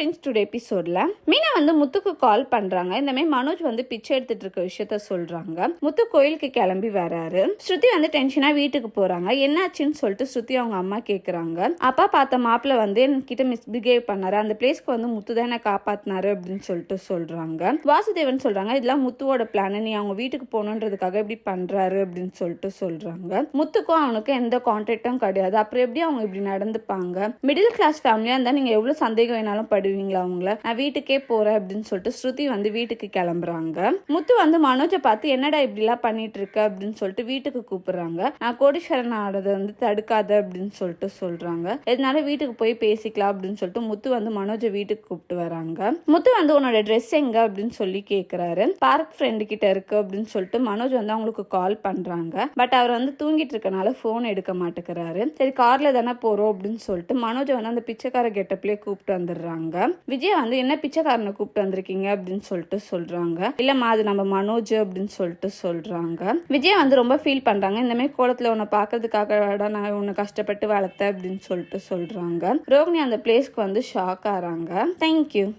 Friends today எபிசோட்ல மீனா வந்து முத்துக்கு கால் பண்றாங்க. இந்த மாதிரி மனோஜ் வந்து பிச்சை எடுத்துட்டு இருக்க விஷயத்த சொல்றாங்க. முத்து கோயிலுக்கு கிளம்பி வராரு. ஸ்ருதி வந்து டென்ஷனா வீட்டுக்கு போறாங்க. என்னாச்சுன்னு சொல்லிட்டு ஸ்ருதி அவங்க அம்மா கேக்குறாங்க. அப்பா பார்த்த மாப்பிள்ள வந்து என்கிட்ட மிஸ்பிஹேவ் பண்ணாரு. அந்த பிளேஸ்க்கு வந்து முத்து தான் என்ன காப்பாத்தினாரு அப்படின்னு சொல்லிட்டு சொல்றாங்க. வாசுதேவன் சொல்றாங்க இதெல்லாம் முத்துவோட பிளான் நீ அவங்க வீட்டுக்கு போகணுன்றதுக்காக இப்படி பண்றாரு அப்படின்னு சொல்லிட்டு சொல்றாங்க. முத்துக்கும் அவனுக்கும் எந்த கான்டாக்டும் கிடையாது. அப்புறம் எப்படி அவங்க இப்படி நடந்துப்பாங்க? மிடில் கிளாஸ் ஃபேமிலியா இருந்தா நீங்க எவ்வளவு சந்தேகம் வேணாலும் படுவீங்களா அவங்கள? நான் வீட்டுக்கே போறேன் அப்படின்னு சொல்லிட்டு ஸ்ருதி வந்து வீட்டுக்கு கிளம்புறாங்க. முத்து வந்து மனோஜை பார்த்து என்னடா இப்படிலாம் பண்ணிட்டு இருக்க அப்படின்னு சொல்லிட்டு வீட்டுக்கு கூப்பிடுறாங்க. நான் கோடீஸ்வரன் ஆடுறதை வந்து தடுக்காத அப்படின்னு சொல்லிட்டு சொல்றாங்க. இதனால வீட்டுக்கு போய் பேசிக்கலாம்? அப்படின்னு சொல்லிட்டு முத்து வந்து மனோஜை வீட்டுக்கு கூப்பிட்டு வராங்க. முத்து வந்து உன்னோட ட்ரெஸ் எங்க? அப்படின்னு சொல்லி கேக்குறாரு. பார்க் ஃப்ரெண்டு கிட்ட இருக்கு அப்படின்னு சொல்லிட்டு மனோஜ் வந்து அவங்களுக்கு கால் பண்றாங்க. பட் அவர் வந்து தூங்கிட்டு இருக்கனால போன் எடுக்க மாட்டேங்கிறாரு. சரி கார்ல தானே போறோம் அப்படின்னு சொல்லிட்டு மனோஜை வந்து அந்த பிச்சைக்கார கெட்டப்லயே கூப்பிட்டு வந்துடுறாங்க. விஜய் வந்து என்ன பிச்சைக்காரனை கூப்பிட்டு வந்திருக்கீங்க? அப்படின்னு சொல்லிட்டு சொல்றாங்க. இல்லம்மா அது நம்ம மனோஜ் அப்படின்னு சொல்லிட்டு சொல்றாங்க. விஜய் வந்து ரொம்ப ஃபீல் பண்றாங்க. இந்த மாதிரி கோலத்துல உன்னை பாக்குறதுக்காக நான் உன்னை கஷ்டப்பட்டு வளர்த்தேன் அப்படின்னு சொல்லிட்டு சொல்றாங்க. ரோகிணி அந்த பிளேஸ்க்கு வந்து ஷாக் ஆறாங்க தேங்க்யூ